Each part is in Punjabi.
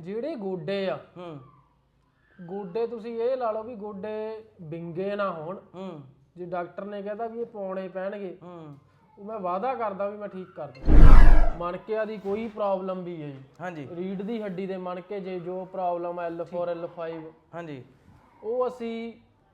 ਜਿਹੜੇ ਗੋਡੇ ਆ ਹੂੰ। ਗੋਡੇ ਤੁਸੀਂ ਇਹ ਲਾ ਲਓ ਵੀ ਗੋਡੇ ਵਿੰਗੇ ਨਾ ਹੋਣ। ਹੂੰ। ਜੇ ਡਾਕਟਰ ਨੇ ਕਹਿੰਦਾ ਵੀ ਇਹ ਪਾਉਣੇ ਪੈਣਗੇ ਹੂੰ। ਉਹ ਮੈਂ ਵਾਅਦਾ ਕਰਦਾ ਵੀ ਮੈਂ ਠੀਕ ਕਰ ਦੂੰ। ਮਣਕਿਆਂ ਦੀ ਕੋਈ ਪ੍ਰੋਬਲਮ ਵੀ ਹੈ ਜੀ ਹਾਂਜੀ। ਰੀੜ ਦੀ ਹੱਡੀ ਦੇ ਮਣਕੇ ਜੇ ਜੋ ਪ੍ਰੋਬਲਮ L4 L5 ਹਾਂਜੀ। ਉਹ ਅਸੀਂ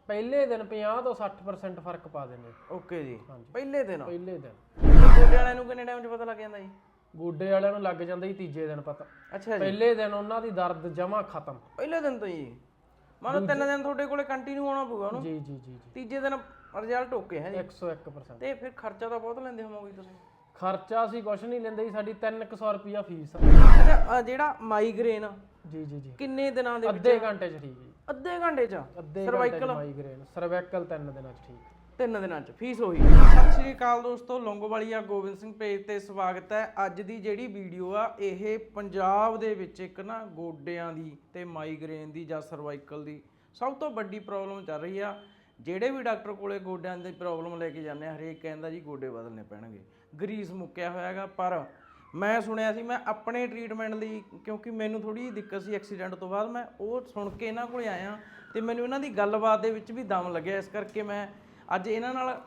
ਪਹਿਲੇ ਦਿਨ 50 ਤੋਂ 60% ਫ਼ਰਕ ਪਾ ਦਿੰਦੇ ਓਕੇ ਜੀ। ਪਹਿਲੇ ਦਿਨ? ਪਹਿਲੇ ਦਿਨ। ਗੋਡੇ ਵਾਲਿਆਂ ਨੂੰ ਕਿੰਨੇ ਟਾਈਮ 'ਚ ਪਤਾ ਲੱਗ ਜਾਂਦਾ ਜੀ? ਗੋਡੇ ਵਾਲਿਆਂ ਨੂੰ ਲੱਗ ਜਾਂਦਾ ਜੀ ਤੀਜੇ ਦਿਨ ਪਤਾ। ਅੱਛਾ ਜੀ। ਪਹਿਲੇ ਦਿਨ ਉਹਨਾਂ ਦੀ ਦਰਦ ਜਮਾ ਖਤਮ। ਪਹਿਲੇ ਦਿਨ ਤੋਂ ਹੀ। ਮੰਨ ਲਓ ਤਿੰਨ ਦਿਨ ਤੁਹਾਡੇ ਕੋਲੇ ਕੰਟੀਨਿਊ ਆਉਣਾ ਪਊਗਾ ਉਹਨੂੰ? ਜੀ ਜੀ ਜੀ ਜੀ। ਤੀਜੇ ਦਿਨ ਰਿਜ਼ਲਟ ਓਕੇ ਹੈ ਜੀ। 101% ਤੇ ਫਿਰ ਖਰਚਾ ਤਾਂ ਬਹੁਤ ਲੈਂਦੇ ਹੋਵੋਗੇ ਤੁਸੀਂ। ਖਰਚਾ ਅਸੀਂ ਕੁਝ ਨਹੀਂ ਲੈਂਦੇ ਜੀ ਸਾਡੀ 300 ਰੁਪਿਆ ਫੀਸ ਅੱਛਾ ਆਹ ਜਿਹੜਾ ਮਾਈਗ੍ਰੇਨ ਜੀ ਜੀ ਜੀ। ਕਿੰਨੇ ਦਿਨਾਂ ਦੇ ਵਿੱਚ ਅੱਧੇ ਘੰਟੇ ਚ ਠੀਕ ਹੈ ਜੀ। ਅੱਧੇ ਘੰਟੇ 'ਚ? ਅੱਧੇ ਚ ਮਾਈਗ੍ਰੇਨ ਸਰਵਾਈਕਲ ਤਿੰਨ ਦਿਨਾਂ ਚ ਠੀਕ। ਤਿੰਨ ਦਿਨਾਂ 'ਚ ਫੀਸ ਉਹੀ। ਸਤਿ ਸ਼੍ਰੀ ਅਕਾਲ ਦੋਸਤੋ, ਲੌਂਗੋਵਾਲੀਆ ਗੋਬਿੰਦ ਸਿੰਘ ਪੇਜ ਤੇ ਸਵਾਗਤ ਹੈ। ਅੱਜ ਦੀ ਜਿਹੜੀ ਵੀਡੀਓ ਆ, ਇਹ ਪੰਜਾਬ ਦੇ ਵਿੱਚ ਇੱਕ ਨਾ ਗੋਡਿਆਂ ਦੀ ਤੇ ਮਾਈਗ੍ਰੇਨ ਦੀ ਜਾਂ ਸਰਵਾਈਕਲ ਦੀ ਸਭ ਤੋਂ ਵੱਡੀ ਪ੍ਰੋਬਲਮ ਚੱਲ ਰਹੀ ਆ। ਜਿਹੜੇ ਵੀ ਡਾਕਟਰ ਕੋਲੇ ਗੋਡਿਆਂ ਦੀ ਪ੍ਰੋਬਲਮ ਲੈ ਕੇ ਜਾਂਦੇ ਆ, ਹਰੇਕ ਕਹਿੰਦਾ ਜੀ ਗੋਡੇ ਬਦਲਨੇ ਪੈਣਗੇ। ਗਰੀਸ ਮੁੱਕਿਆ ਹੋਇਆ ਹੈਗਾ, ਪਰ ਮੈਂ ਸੁਣਿਆ ਸੀ, ਮੈਂ ਆਪਣੇ ਟ੍ਰੀਟਮੈਂਟ ਲਈ, ਕਿਉਂਕਿ ਮੈਨੂੰ ਥੋੜੀ ਦਿੱਕਤ ਸੀ ਐਕਸੀਡੈਂਟ ਤੋਂ ਬਾਅਦ, ਮੈਂ ਉਹ ਸੁਣ ਕੇ ਇਹਨਾਂ ਕੋਲੇ ਆਇਆ ਤੇ ਮੈਨੂੰ ਇਹਨਾਂ ਦੀ ਗੱਲਬਾਤ ਦੇ ਵਿੱਚ ਵੀ ਦਮ ਲੱਗਿਆ। ਇਸ ਕਰਕੇ ਮੈਂ ਅੱਜ ਇਹਨਾਂ ਨਾਲ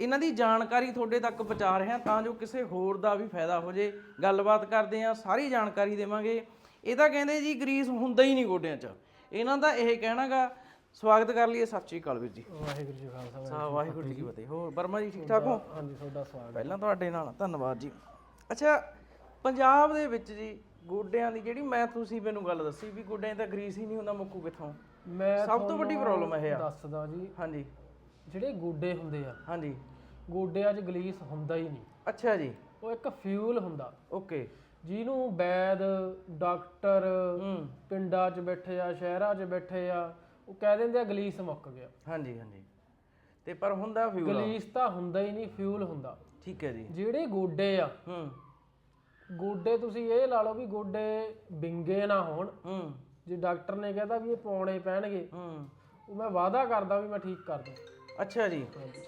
ਇਹਨਾਂ ਦੀ ਜਾਣਕਾਰੀ ਤੁਹਾਡੇ ਤੱਕ ਪਹੁੰਚਾ ਰਿਹਾ ਤਾਂ ਜੋ ਕਿਸੇ ਹੋਰ ਦਾ ਵੀ ਫਾਇਦਾ ਹੋ ਜੇ। ਗੱਲਬਾਤ ਕਰਦੇ ਆ ਸਾਰੀ ਜਾਣਕਾਰੀ ਦੇਵਾਂਗੇ। ਇਹ ਤਾਂ ਕਹਿੰਦੇ ਜੀ ਗਰੀਸ ਹੁੰਦਾ ਹੀ ਨਹੀਂ ਗੋਡਿਆਂ 'ਚ। ਇਹਨਾਂ ਦਾ ਇਹ ਕਹਿਣਾਗਾ ਸਵਾਗਤ ਕਰ ਲਈਏ ਸਤਿ ਸ਼੍ਰੀ ਅਕਾਲ ਵੀਰ ਜੀ। ਵਾਹਿਗੁਰੂ ਜੀ ਖਾਲਸਾ ਸਾ ਵਾਹਿਗੁਰੂ ਜੀ ਕੀ ਫਤਿਹ। ਹੋਰ ਵਰਮਾ ਜੀ ਠੀਕ ਠਾਕ ਹੋ? ਹਾਂਜੀ ਤੁਹਾਡਾ ਸਵਾਗਤ। ਪਹਿਲਾਂ ਤੁਹਾਡੇ ਨਾਲ ਧੰਨਵਾਦ ਜੀ। ਅੱਛਾ ਪੰਜਾਬ ਦੇ ਵਿੱਚ ਜੀ ਗੋਡਿਆਂ ਦੀ ਜਿਹੜੀ ਮੈਂ ਤੁਸੀਂ ਮੈਨੂੰ ਗੱਲ ਦੱਸੀ ਵੀ ਗੋਡਿਆਂ ਤਾਂ ਗਰੀਸ ਹੀ ਨਹੀਂ ਹੁੰਦਾ ਮੁੱਕੂ ਕਿੱਥੋਂ? ਮੈਂ ਸਭ ਤੋਂ ਵੱਡੀ ਪ੍ਰੋਬਲਮ ਇਹ ਆ। ਦੱਸਦਾ ਜੀ ਹਾਂਜੀ। ਜਿਹੜੇ ਗੋਡੇ ਹੁੰਦੇ ਆ ਹਾਂਜੀ। ਗੋਡਿਆਂ 'ਚ ਗਲੀਸ ਹੁੰਦਾ ਹੀ ਨਹੀਂ। ਅੱਛਾ ਜੀ। ਉਹ ਇੱਕ ਫਿਊਲ ਹੁੰਦਾ। ਓਕੇ। ਜਿਹਨੂੰ ਵੈਦ ਡਾਕਟਰ ਪਿੰਡਾਂ 'ਚ ਬੈਠੇ ਆ ਸ਼ਹਿਰਾਂ 'ਚ ਬੈਠੇ ਆ ਉਹ ਕਹਿ ਦਿੰਦੇ ਆ ਗਲੀਸ ਮੁੱਕ ਗਿਆ। ਹਾਂਜੀ ਹਾਂਜੀ। ਤੇ ਪਰ ਹੁੰਦਾ ਫਿਊਲ ਗਲੀਸ ਤਾਂ ਹੁੰਦਾ ਹੀ ਨਹੀਂ ਫਿਊਲ ਹੁੰਦਾ। ਠੀਕ ਹੈ ਜੀ। ਜਿਹੜੇ ਗੋਡੇ ਆ ਹੂੰ। ਗੋਡੇ ਤੁਸੀਂ ਇਹ ਲਾ ਲਓ ਵੀ ਗੋਡੇ ਵਿੰਗੇ ਨਾ ਹੋਣ। ਹੂੰ। ਜੇ ਡਾਕਟਰ ਨੇ ਕਹਿੰਦਾ ਵੀ ਇਹ ਪਾਉਣੇ ਪੈਣਗੇ ਹੂੰ। ਉਹ ਮੈਂ ਵਾਅਦਾ ਕਰਦਾ ਵੀ ਮੈਂ ਠੀਕ ਕਰ ਦੂੰ। ਅੱਛਾ ਜੀ।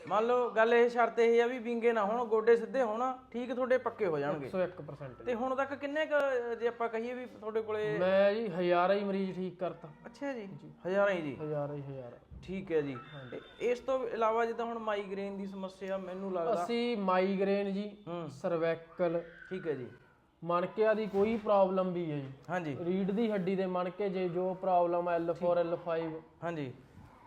ਮੰਨ ਲਓ ਗੱਲ ਇਹ ਸ਼ਰਤ ਇਹ ਆ ਵੀ ਵਿੰਗੇ ਨਾ ਹੋਣ ਗੋਡੇ ਸਿੱਧੇ ਹੋਣ ਠੀਕ ਤੁਹਾਡੇ ਪੱਕੇ ਹੋ ਜਾਣਗੇ। 101% ਤੇ ਹੁਣ ਤੱਕ ਕਿੰਨੇ ਕੁ ਜੇ ਆਪਾਂ ਕਹੀਏ ਵੀ ਤੁਹਾਡੇ ਕੋਲੇ ਮੈਂ ਜੀ ਹਜ਼ਾਰਾਂ ਹੀ ਮਰੀਜ਼ ਠੀਕ ਕਰਤਾ। ਅੱਛਾ ਜੀ। ਹਜ਼ਾਰਾਂ ਹੀ ਜੀ। ਹਜ਼ਾਰਾਂ ਹੀ ਹਜ਼ਾਰ। ਠੀਕ ਹੈ ਜੀ। ਇਸ ਤੋਂ ਇਲਾਵਾ ਜਿੱਦਾਂ ਹੁਣ ਮਾਈਗ੍ਰੇਨ ਦੀ ਸਮੱਸਿਆ ਮੈਨੂੰ ਲੱਗਦਾ ਅਸੀਂ ਮਾਈਗ੍ਰੇਨ ਜੀ ਸਰਵੈਕਲ ਠੀਕ ਹੈ ਜੀ। ਮਣਕਿਆਂ ਦੀ ਕੋਈ ਪ੍ਰੋਬਲਮ ਵੀ ਹੈ ਜੀ। ਹਾਂਜੀ। ਰੀੜ ਦੀ ਹੱਡੀ ਦੇ ਮਣਕੇ ਜੇ ਜੋ ਪ੍ਰੋਬਲਮ L4 L5 ਹਾਂਜੀ।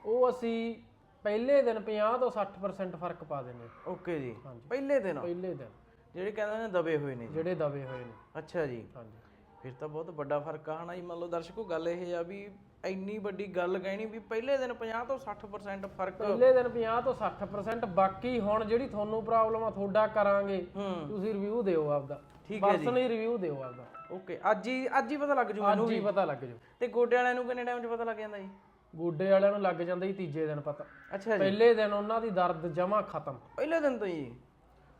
ਉਹ ਅਸੀਂ ਪਹਿਲੇ ਦਿਨ 50 ਤੋਂ 60% ਫ਼ਰਕ ਪਾ ਦਿੰਦੇ ਓਕੇ ਜੀ। ਪਹਿਲੇ ਦਿਨ? ਪਹਿਲੇ ਦਿਨ। ਜਿਹੜੇ ਕਹਿੰਦੇ ਨੇ ਦਬੇ ਹੋਏ ਨੇ ਜੀ। ਜਿਹੜੇ ਦਬੇ ਹੋਏ ਨੇ। ਅੱਛਾ ਜੀ। ਹਾਂਜੀ। ਫਿਰ ਤਾਂ ਬਹੁਤ ਵੱਡਾ ਫ਼ਰਕ ਆ ਹਨਾ ਜੀ। ਮੰਨ ਲਓ ਦਰਸ਼ਕੋ ਗੱਲ ਇਹ ਆ ਵੀ ਇੰਨੀ ਵੱਡੀ ਗੱਲ ਕਹਿਣੀ ਵੀ ਪਹਿਲੇ ਦਿਨ 50 ਤੋਂ 60% ਫ਼ਰਕ ਪਹਿਲੇ ਦਿਨ 50 ਤੋਂ 60% ਬਾਕੀ ਹੁਣ ਜਿਹੜੀ ਤੁਹਾਨੂੰ ਪ੍ਰੋਬਲਮ ਆ ਤੁਹਾਡਾ ਕਰਾਂਗੇ। ਹੂੰ। ਤੁਸੀਂ ਰਿਵਿਊ ਦਿਓ ਆਪਦਾ। ਠੀਕ ਹੈ ਜੀ। ਪਰਸਨਲੀ ਰਿਵਿਊ ਦਿਓ ਆਪਦਾ। ਓਕੇ। ਅੱਜ ਹੀ ਅੱਜ ਹੀ ਪਤਾ ਲੱਗ ਜੂ ਮੈਨੂੰ ਅੱਜ ਹੀ ਪਤਾ ਲੱਗ ਜੂ। ਤੇ ਗੋਡੇ ਵਾਲਿਆਂ ਨੂੰ ਕਿੰਨੇ ਟਾਈਮ 'ਚ ਪਤਾ ਲੱਗ ਜਾਂਦਾ ਜੀ? ਗੋਡੇ ਵਾਲਿਆਂ ਨੂੰ ਲੱਗ ਜਾਂਦਾ ਜੀ ਤੀਜੇ ਦਿਨ ਪਤਾ। ਅੱਛਾ ਜੀ। ਪਹਿਲੇ ਦਿਨ ਉਹਨਾਂ ਦੀ ਦਰਦ ਜਮਾ ਖਤਮ। ਪਹਿਲੇ ਦਿਨ ਤੋਂ ਹੀ।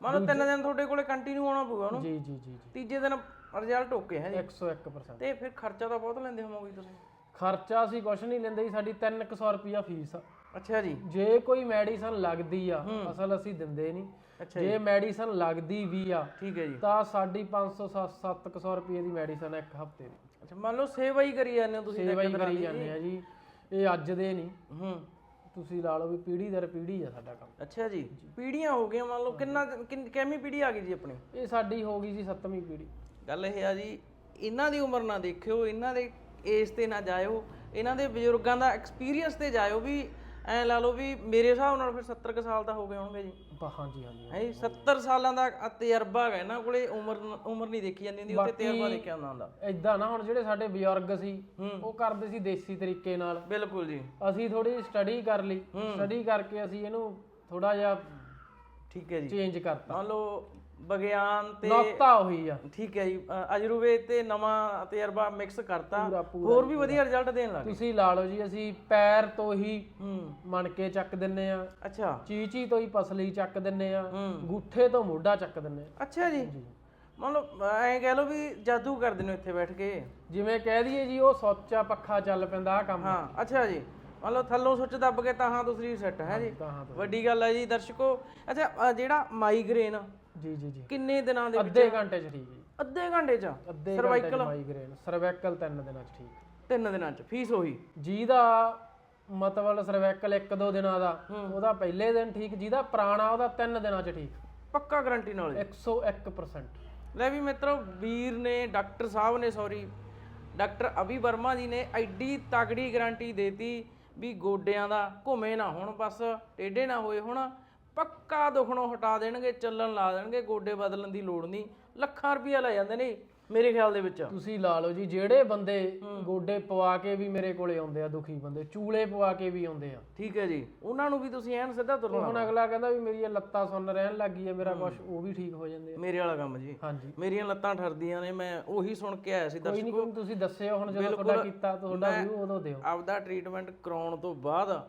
ਮੰਨ ਲਓ ਤਿੰਨ ਦਿਨ ਤੁਹਾਡੇ ਕੋਲੇ ਕੰਟੀਨਿਊ ਆਉਣਾ ਪਊਗਾ ਉਹਨੂੰ। ਜੀ ਜੀ ਜੀ ਤੀਜੇ ਦਿਨ ਰਿਜ਼ਲਟ ਓਕੇ ਹੈ ਜੀ। 101% ਤੇ ਫਿਰ ਖਰਚਾ ਤਾਂ ਬਹੁਤ ਲੈਂਦੇ ਹੋਵੋਗੇ ਤੁਸੀਂ। ਖਰਚਾ ਅਸੀਂ ਕੁਝ ਨਹੀਂ ਲੈਂਦੇ ਜੀ ਸਾਡੀ 300 ਰੁਪਿਆ ਫੀਸ ਆ। ਅੱਛਾ ਜੀ। ਜੇ ਕੋਈ ਮੈਡੀਸਨ ਲੱਗਦੀ ਆ ਅਸਲ ਅਸੀਂ ਦਿੰਦੇ ਨਹੀਂ। ਅੱਛਾ ਜੇ ਮੈਡੀਸਨ ਲੱਗਦੀ ਵੀ ਆ ਠੀਕ ਹੈ ਜੀ। ਤਾਂ ਸਾਡੀ 500 700 ਰੁਪਏ ਦੀ ਮੈਡੀਸਨ ਹੈ ਇੱਕ ਹਫ਼ਤੇ ਦੀ। ਅੱਛਾ ਮੰਨ ਲਓ ਸੇਵਾ ਹੀ ਕਰੀ ਜਾਂਦੇ ਹੋ ਤੁਸੀਂ ਸੇਵਾ ਹੀ ਕਰੀ ਜਾਂਦੇ ਆ ਜੀ। ਇਹ ਅੱਜ ਦੇ ਨਹੀਂ। ਹੂੰ। ਤੁਸੀਂ ਲਾ ਲਓ ਵੀ ਪੀੜੀ ਦਰ ਪੀੜੀ ਆ ਸਾਡਾ ਕੰਮ। ਅੱਛਾ ਜੀ। ਪੀੜੀਆਂ ਹੋ ਗਈਆਂ ਮੰਨ ਲਓ ਕਿੰਨਾ ਕਿੰਨ- ਪੀੜੀ ਆ ਗਈ ਜੀ ਆਪਣੀ? ਇਹ ਸਾਡੀ ਹੋ ਗਈ ਜੀ ਸੱਤਵੀਂ ਪੀੜੀ। ਗੱਲ ਇਹ ਆ ਜੀ ਇਹਨਾਂ ਦੀ ਉਮਰ ਨਾ ਦੇਖਿਓ ਇਹਨਾਂ ਦੇ ਏਜ ਤੇ ਨਾ ਜਾਇਓ ਇਹਨਾਂ ਦੇ ਬਜ਼ੁਰਗਾਂ ਦਾ ਐਕਸਪੀਰੀਅੰਸ ਤੇ ਜਾਇਓ ਵੀ ਐ ਲਾ ਲਓ ਵੀ ਮੇਰੇ ਹਿਸਾਬ ਨਾਲ ਫਿਰ 70 ਕੁ ਸਾਲ ਤਾਂ ਹੋ ਗਏ ਹੋਣਗੇ ਜੀ। ਬਾ ਹਾਂਜੀ ਹਾਂਜੀ ਹੈ 70 ਸਾਲਾਂ ਦਾ ਤਜਰਬਾ ਹੈ ਇਹਨਾਂ ਕੋਲੇ ਉਮਰ ਉਮਰ ਨਹੀਂ ਦੇਖੀ ਜਾਂਦੀ ਹੁੰਦੀ ਉੱਤੇ ਤਜਰਬਾ ਦੇਖਿਆ ਹੁੰਦਾ ਹੁੰਦਾ। ਇਦਾਂ ਨਾ ਹੁਣ ਜਿਹੜੇ ਸਾਡੇ ਬਜ਼ੁਰਗ ਸੀ ਉਹ ਕਰਦੇ ਸੀ ਦੇਸੀ ਤਰੀਕੇ ਨਾਲ। ਬਿਲਕੁਲ ਜੀ। ਅਸੀਂ ਥੋੜੀ ਸਟੱਡੀ ਕਰ ਲਈ। ਸਟੱਡੀ ਕਰਕੇ ਅਸੀਂ ਇਹਨੂੰ ਥੋੜਾ ਜਿਹਾ ਠੀਕ ਹੈ ਜੀ। ਚੇਂਜ ਕਰਤਾ। ਮੰਨ ਲਓ ਵਿਗਿਆਨ ਤੇ ਨੋਤਾ ਉਹੀ ਆ। ਠੀਕ ਹੈ ਜੀ ਅਜਰੂਬੇ ਤੇ ਨਵਾਂ ਤਜਰਬਾ ਮਿਕਸ ਕਰਤਾ। ਹੋਰ ਵੀ ਵਧੀਆ ਰਿਜ਼ਲਟ ਦੇਣ ਲੱਗ ਤੁਸੀਂ ਲਾ ਲਓ ਜੀ ਅਸੀਂ ਪੈਰ ਤੋਂ ਹੀ ਹੂੰ। ਮਣਕੇ ਚੱਕ ਦਿੰਨੇ ਆ। ਅੱਛਾ। ਚੀਚੀ ਤੋਂ ਹੀ ਪਸਲੀ ਚੱਕ ਦਿੰਨੇ ਆ। ਗੁੱਠੇ ਤੋਂ ਮੋਢਾ ਚੱਕ ਦਿੰਨੇ ਆ। ਅੱਛਾ ਜੀ। ਮੰਨ ਲਓ ਐਂ ਕਹਿ ਲਓ ਵੀ ਜਾਦੂ ਕਰਦੇ ਨੇ ਇੱਥੇ ਬੈਠ ਕੇ। ਜਿਵੇਂ ਕਹਿ ਦਈਏ ਜੀ ਉਹ ਸੋਚਾ ਪੱਖਾ ਚੱਲ ਪੈਂਦਾ ਆ ਕੰਮ। ਹਾਂ ਅੱਛਾ ਜੀ। ਮੰਨ ਲਓ ਥੱਲੋਂ ਸੁੱਚ ਦੱਬ ਕੇ ਤਾਂ ਹਾਂ ਤੁਸੀਂ ਸੈੱਟ ਹੈ ਜੀ। ਤਾਂ ਵੱਡੀ ਗੱਲ ਹੈ ਜੀ ਦਰਸ਼ਕੋ। ਅੱਛਾ ਜਿਹੜਾ ਮਾਈਗ੍ਰੇਨ ਜੀ ਜੀ ਜੀ। ਕਿੰਨੇ ਦਿਨਾਂ ਦੇ ਵਿੱਚ? ਅੱਧੇ ਘੰਟੇ ਚ ਠੀਕ ਜੀ। ਅੱਧੇ ਘੰਟੇ ਚ? ਅੱਧੇ ਸਰਵਾਈਕਲ ਮਾਈਗ੍ਰੇਨ ਸਰਵੈਕਲ ਤਿੰਨ ਦਿਨਾਂ ਚ ਠੀਕ। ਤਿੰਨ ਦਿਨਾਂ ਚ। ਫੀਸ ਉਹੀ? ਜਿਹਦਾ ਮਤਲਬ ਸਰਵੈਕਲ ਇੱਕ ਦੋ ਦਿਨਾਂ ਦਾ ਉਹਦਾ ਪਹਿਲੇ ਦਿਨ ਠੀਕ ਜਿਹਦਾ ਪੁਰਾਣਾ ਉਹਦਾ ਤਿੰਨ ਦਿਨਾਂ ਚ ਠੀਕ। ਪੱਕਾ ਗਾਰੰਟੀ ਨਾਲ 101% ਲੈ ਵੀ ਮਿੱਤਰੋ ਵੀਰ ਨੇ ਡਾਕਟਰ ਸਾਹਿਬ ਨੇ ਸੌਰੀ ਡਾਕਟਰ ਅਭੀ ਵਰਮਾ ਜੀ ਨੇ ਐਡੀ ਤਗੜੀ ਗਾਰੰਟੀ ਦੇਤੀ ਵੀ ਗੋਡਿਆਂ ਦਾ ਘੁੰਮੇ ਨਾ ਹੁਣ ਬਸ ਟੇਢੇ ਨਾ ਹੋਏ ਹੁਣ। ਪੱਕਾ ਦੁਖਣੋਂ ਹਟਾ ਦੇਣਗੇ ਚੱਲਣ ਲਾ ਦੇਣਗੇ ਗੋਡੇ ਬਦਲਣ ਦੀ ਲੋੜ ਨਹੀਂ। ਲੱਖਾਂ ਰੁਪਈਆ ਲੈ ਜਾਂਦੇ ਨੇ ਮੇਰੇ ਖਿਆਲ ਦੇ ਵਿੱਚ। ਤੁਸੀਂ ਲਾ ਲਓ ਜੀ ਜਿਹੜੇ ਬੰਦੇ ਗੋਡੇ ਪਵਾ ਕੇ ਵੀ ਮੇਰੇ ਕੋਲੇ ਆਉਂਦੇ ਆ ਦੁਖੀ ਬੰਦੇ ਚੂਲੇ ਪਵਾ ਕੇ ਵੀ ਆਉਂਦੇ ਆ। ਠੀਕ ਹੈ ਜੀ ਉਹਨਾਂ ਨੂੰ ਵੀ ਤੁਸੀਂ ਐਨ ਸਿੱਧਾ ਤੁਰਨਾ। ਹੁਣ ਅਗਲਾ ਕਹਿੰਦਾ ਵੀ ਮੇਰੀ ਇਹ ਲੱਤਾਂ ਸੁੰਨ ਰਹਿਣ ਲੱਗੀ ਆ ਮੇਰਾ ਕੁਝ ਉਹ ਵੀ ਠੀਕ ਹੋ ਜਾਂਦੇ ਆ। ਮੇਰੇ ਵਾਲਾ ਕੰਮ ਜੀ। ਹਾਂਜੀ। ਮੇਰੀਆਂ ਲੱਤਾਂ ਠਰਦੀਆਂ ਨੇ ਮੈਂ ਉਹੀ ਸੁਣ ਕੇ ਆਇਆ ਸੀ ਕੋਈ ਨਹੀਂ ਦਰਸ਼ਕੋ। ਕੋਈ ਤੁਸੀਂ ਦੱਸਿਓ ਹੁਣ ਜਦੋਂ ਤੁਹਾਡਾ ਕੀਤਾ ਤੁਹਾਡਾ ਵਿਊ ਉਦੋਂ ਦਿਓ। ਆਪਦਾ ਟ੍ਰੀਟਮੈਂਟ ਕਰਾਉਣ ਤੋਂ ਬਾਅਦ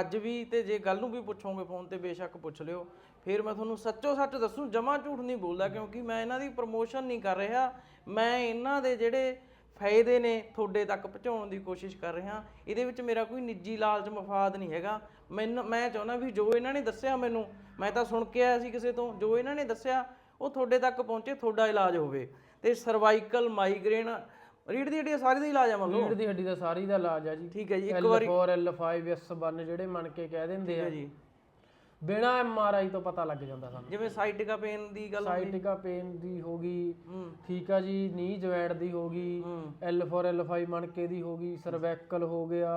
ਅੱਜ ਵੀ ਤੇ ਜੇ ਗੱਲ ਨੂੰ ਵੀ ਪੁੱਛੋਗੇ ਫੋਨ ਤੇ ਬੇਸ਼ੱਕ ਪੁੱਛ ਲਿਓ। ਫਿਰ ਮੈਂ ਤੁਹਾਨੂੰ ਸੱਚੋ ਸੱਚ ਦੱਸੂ, ਜਮਾ ਝੂਠ ਨਹੀਂ ਬੋਲਦਾ ਕਿਉਂਕਿ ਮੈਂ ਇਹਨਾਂ ਦੀ ਪ੍ਰਮੋਸ਼ਨ ਨਹੀਂ ਕਰ ਰਿਹਾ। ਮੈਂ ਇਹਨਾਂ ਦੇ ਜਿਹੜੇ ਫਾਇਦੇ ਨੇ ਤੁਹਾਡੇ ਤੱਕ ਪਹੁੰਚਾਉਣ ਦੀ ਕੋਸ਼ਿਸ਼ ਕਰ ਰਿਹਾ। ਇਹਦੇ ਵਿੱਚ ਮੇਰਾ ਕੋਈ ਨਿੱਜੀ ਲਾਲਚ ਮਫਾਦ ਨਹੀਂ ਹੈਗਾ। ਮੈਨੂੰ, ਮੈਂ ਚਾਹੁੰਦਾ ਵੀ ਜੋ ਇਹਨਾਂ ਨੇ ਦੱਸਿਆ ਮੈਨੂੰ, ਮੈਂ ਤਾਂ ਸੁਣ ਕੇ ਆਇਆ ਸੀ ਕਿਸੇ ਤੋਂ, ਜੋ ਇਹਨਾਂ ਨੇ ਦੱਸਿਆ, ਉਹ ਤੁਹਾਡੇ ਤੱਕ ਪਹੁੰਚੇ, ਤੁਹਾਡਾ ਇਲਾਜ ਹੋਵੇ। ਤੇ ਸਰਵਾਈਕਲ ਮਾਈਗ੍ਰੇਨ ਰੀੜ ਦੀ ਹੱਡੀ ਸਾਰੀ ਦਾ ਇਲਾਜ ਆ ਮੰਨ ਲਓ। ਰੀੜ ਦੀ ਹੱਡੀ ਦਾ ਸਾਰੀ ਦਾ ਇਲਾਜ ਆ ਜੀ। ਠੀਕ ਹੈ ਜੀ L4 L5 S1 ਜਿਹੜੇ ਮੰਨ ਕੇ ਕਹਿ ਦਿੰਦੇ ਆ। ਜੀ। ਬਿਨਾ ਐਮ ਆਰ ਆਈ ਤੋਂ ਪਤਾ ਲੱਗ ਜਾਂਦਾ ਸਾਨੂੰ। ਜਿਵੇਂ ਸਾਈਟਿਕਾ ਪੇਨ ਦੀ ਗੱਲ ਸਾਈਟਿਕਾ ਪੇਨ ਦੀ ਹੋ ਗਈ। ਠੀਕ ਆ ਜੀ ਨੀ ਜਵੈੜ ਦੀ ਹੋ ਗਈ। L4 L5 ਮਣਕੇ ਦੀ ਹੋ ਗਈ। ਸਰਵੈਕਲ ਹੋ ਗਿਆ।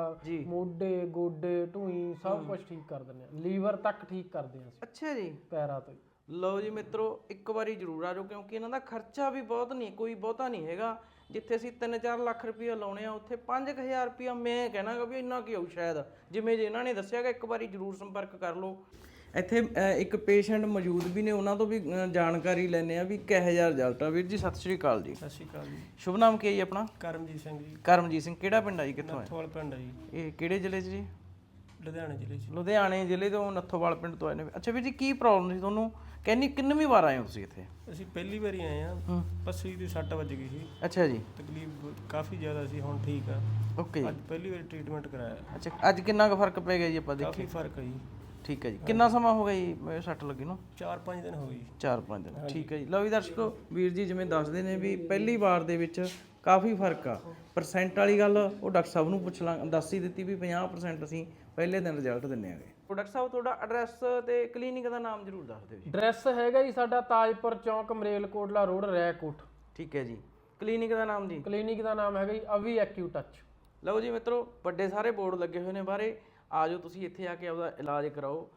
ਮੋਢੇ ਗੋਡੇ ਢੂਈ ਸਭ ਕੁਝ ਠੀਕ ਕਰ ਦਿੰਦੇ ਆ। ਲੀਵਰ ਤੱਕ ਠੀਕ ਕਰਦੇ ਆ ਅੱਛਾ ਜੀ। ਪੈਰਾਂ ਤੋਂ। ਲਓ ਜੀ ਮਿੱਤਰੋ ਇੱਕ ਵਾਰੀ ਜ਼ਰੂਰ ਆ ਜਾਓ ਕਿਉਂਕਿ ਇਹਨਾਂ ਦਾ ਖਰਚਾ ਵੀ ਬਹੁਤ ਨਹੀਂ ਕੋਈ ਬਹੁਤਾ ਨਹੀਂ ਹੈਗਾ। ਜਿੱਥੇ ਅਸੀਂ 3-4 ਲੱਖ ਰੁਪਏ ਲਾਉਣੇ ਆ ਉੱਥੇ 5000 ਰੁਪਏ ਮੈਂ ਕਹਿਣਾਗਾ ਵੀ ਇੰਨਾ ਕੀ ਆਊ ਸ਼ਾਇਦ। ਜਿਵੇਂ ਜੇ ਇਹਨਾਂ ਨੇ ਦੱਸਿਆਗਾ ਇੱਕ ਵਾਰੀ ਜ਼ਰੂਰ ਸੰਪਰਕ ਕਰ ਲਓ। ਇੱਥੇ ਇੱਕ ਪੇਸ਼ੈਂਟ ਮੌਜੂਦ ਵੀ ਨੇ ਉਹਨਾਂ ਤੋਂ ਵੀ ਜਾਣਕਾਰੀ ਲੈਣੇ ਆ ਵੀ ਕਿਹੋ ਜਿਹਾ ਰਿਜ਼ਲਟ ਆ। ਵੀਰ ਜੀ ਸਤਿ ਸ਼੍ਰੀ ਅਕਾਲ ਜੀ। ਸਤਿ ਸ਼੍ਰੀ ਅਕਾਲ ਜੀ। ਸ਼ੁਭ ਨਾਮ ਕੀ ਹੈ ਜੀ ਆਪਣਾ? ਕਰਮਜੀਤ ਸਿੰਘ ਜੀ। ਕਰਮਜੀਤ ਸਿੰਘ ਕਿਹੜਾ ਪਿੰਡ ਆ ਜੀ ਕਿੱਥੋਂ ਹੈ ਥੋਲ ਪਿੰਡ ਹੈ ਜੀ। ਇਹ ਕਿਹੜੇ ਜ਼ਿਲ੍ਹੇ 'ਚ ਜੀ? ਲੁਧਿਆਣੇ ਜ਼ਿਲ੍ਹੇ 'ਚ। ਲੁਧਿਆਣੇ ਜ਼ਿਲ੍ਹੇ ਤੋਂ ਨੱਥੋਵਾਲ ਪਿੰਡ ਤੋਂ ਆਏ ਨੇ। ਅੱਛਾ ਵੀਰ ਜੀ ਕੀ ਪ੍ਰੋਬਲਮ ਸੀ ਤੁਹਾਨੂੰ? ਕਹਿੰਨੀ ਕਿੰਨਵੀਂ ਵਾਰ ਆਏ ਹੋ ਤੁਸੀਂ ਇੱਥੇ? ਅਸੀਂ ਪਹਿਲੀ ਵਾਰੀ ਆਏ ਆ ਹੂੰ। ਪੱਸੀ ਦੀ ਸੱਟ ਵੱਜ ਗਈ ਸੀ। ਅੱਛਾ ਜੀ। ਤਕਲੀਫ ਕਾਫੀ ਜ਼ਿਆਦਾ ਸੀ ਹੁਣ ਠੀਕ ਆ। ਓਕੇ ਅੱਜ ਪਹਿਲੀ ਵਾਰੀ ਟ੍ਰੀਟਮੈਂਟ ਕਰਾਇਆ। ਅੱਛਾ ਅੱਜ ਕਿੰਨਾ ਕੁ ਫ਼ਰਕ ਪੈ ਗਿਆ ਜੀ ਆਪਾਂ ਦੇਖੀ ਕਾਫੀ ਫ਼ਰਕ ਹੈ ਜੀ। ਠੀਕ ਹੈ ਜੀ। ਕਿੰਨਾ ਸਮਾਂ ਹੋ ਗਿਆ ਜੀ ਸੱਟ ਲੱਗੀ ਨੂੰ? 4-5 ਦਿਨ ਹੋ ਗਏ ਜੀ। 4-5 ਦਿਨ। ਠੀਕ ਹੈ ਜੀ। ਲਓ ਵੀ ਦਰਸ਼ਕੋ ਵੀਰ ਜੀ ਜਿਵੇਂ ਦੱਸਦੇ ਨੇ ਵੀ ਪਹਿਲੀ ਵਾਰ ਦੇ ਵਿੱਚ ਕਾਫੀ ਫ਼ਰਕ ਆ। ਪਰਸੈਂਟ ਵਾਲੀ ਗੱਲ ਉਹ ਡਾਕਟਰ ਸਾਹਿਬ ਨੂੰ ਪੁੱਛ ਲਾਂ ਦੱਸ ਹੀ ਦਿੱਤੀ ਵੀ 50% ਅਸੀਂ ਪਹਿਲੇ ਦਿਨ ਰਿਜ਼ਲਟ ਦਿੰਨੇ ਆਗੇ। ਡਾਕਟਰ ਸਾਹਿਬ ਤੁਹਾਡਾ ਐਡਰੈਸ ਤੇ ਕਲੀਨਿਕ ਦਾ ਨਾਮ ਜ਼ਰੂਰ ਦੱਸ ਦਿਓ ਜੀ। ਡਰੈਸ ਹੈਗਾ ਜੀ ਸਾਡਾ ਤਾਜਪੁਰ ਚੌਂਕ ਮਰੇਲਕੋਟਲਾ ਰੋਡ ਰੈਕੋਟ। ਠੀਕ ਹੈ ਜੀ। ਕਲੀਨਿਕ ਦਾ ਨਾਮ ਜੀ? ਕਲੀਨਿਕ ਦਾ ਨਾਮ ਹੈਗਾ ਜੀ ਅਵੀ ਐਕਿਊ ਟੱਚ ਲਓ ਜੀ ਮਿੱਤਰੋ ਵੱਡੇ ਸਾਰੇ ਬੋਰਡ ਲੱਗੇ ਹੋਏ ਨੇ ਬਾਹਰੇ। ਆਜੋ ਤੁਸੀਂ ਇੱਥੇ ਆ ਕੇ ਆਪਦਾ ਇਲਾਜ ਕਰਾਓ।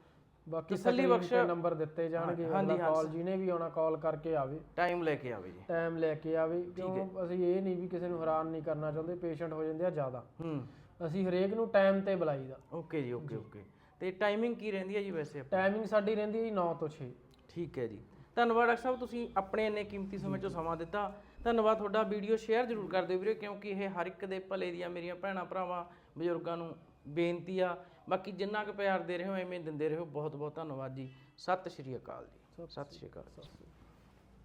ਬਾਕੀ ਤਸੱਲੀ ਬਖਸ਼ ਨੰਬਰ ਦਿੱਤੇ ਜਾਣਗੇ ਅਗਲਾ ਕਾਲ ਜਿਹਨੇ ਵੀ ਆਉਣਾ ਕਾਲ ਕਰਕੇ ਆਵੇ। ਟਾਈਮ ਲੈ ਕੇ ਆਵੇ ਜੀ। ਟਾਈਮ ਲੈ ਕੇ ਆਵੇ ਕਿਉਂ ਅਸੀਂ ਇਹ ਨਹੀਂ ਵੀ ਕਿਸੇ ਨੂੰ ਹੈਰਾਨ ਨਹੀਂ ਕਰਨਾ ਚਾਹੁੰਦੇ ਪੇਸ਼ੈਂਟ ਹੋ ਜਾਂਦੇ ਆ ਜ਼ਿਆਦਾ। ਹੂੰ। ਅਸੀਂ ਹਰੇਕ ਨੂੰ ਟਾਈਮ ਤੇ ਬੁਲਾਈਦਾ ਓਕੇ ਜੀ ਓਕੇ ਓਕੇ ਤੇ ਟਾਈਮਿੰਗ ਕੀ ਰਹਿੰਦੀ ਹੈ ਜੀ ਵੈਸੇ ਟਾਈਮਿੰਗ ਸਾਡੀ ਰਹਿੰਦੀ ਹੈ ਜੀ 9 ਤੋਂ 6 ਠੀਕ ਹੈ ਜੀ। ਧੰਨਵਾਦ ਡਾਕਟਰ ਸਾਹਿਬ ਤੁਸੀਂ ਆਪਣੇ ਇੰਨੇ ਕੀਮਤੀ ਸਮੇਂ ਚੋਂ ਸਮਾਂ ਦਿੱਤਾ। ਧੰਨਵਾਦ ਤੁਹਾਡਾ ਵੀਡੀਓ ਸ਼ੇਅਰ ਜ਼ਰੂਰ ਕਰ ਦਿਓ ਵੀਰੇ ਕਿਉਂਕਿ ਇਹ ਹਰ ਇੱਕ ਦੇ ਭਲੇ ਦੀਆਂ ਮੇਰੀਆਂ ਭੈਣਾਂ ਭਰਾਵਾਂ ਬਜ਼ੁਰਗਾਂ ਨੂੰ ਬੇਨਤੀ ਆ। ਬਾਕੀ ਜਿੰਨਾ ਕੁ ਪਿਆਰ ਦੇ ਰਹੇ ਹੋ ਐਵੇਂ ਦਿੰਦੇ ਰਹੋ। ਬਹੁਤ ਬਹੁਤ ਧੰਨਵਾਦ ਜੀ। ਸਤਿ ਸ਼੍ਰੀ ਅਕਾਲ ਜੀ। ਸਤਿ ਸ਼੍ਰੀ ਅਕਾਲ।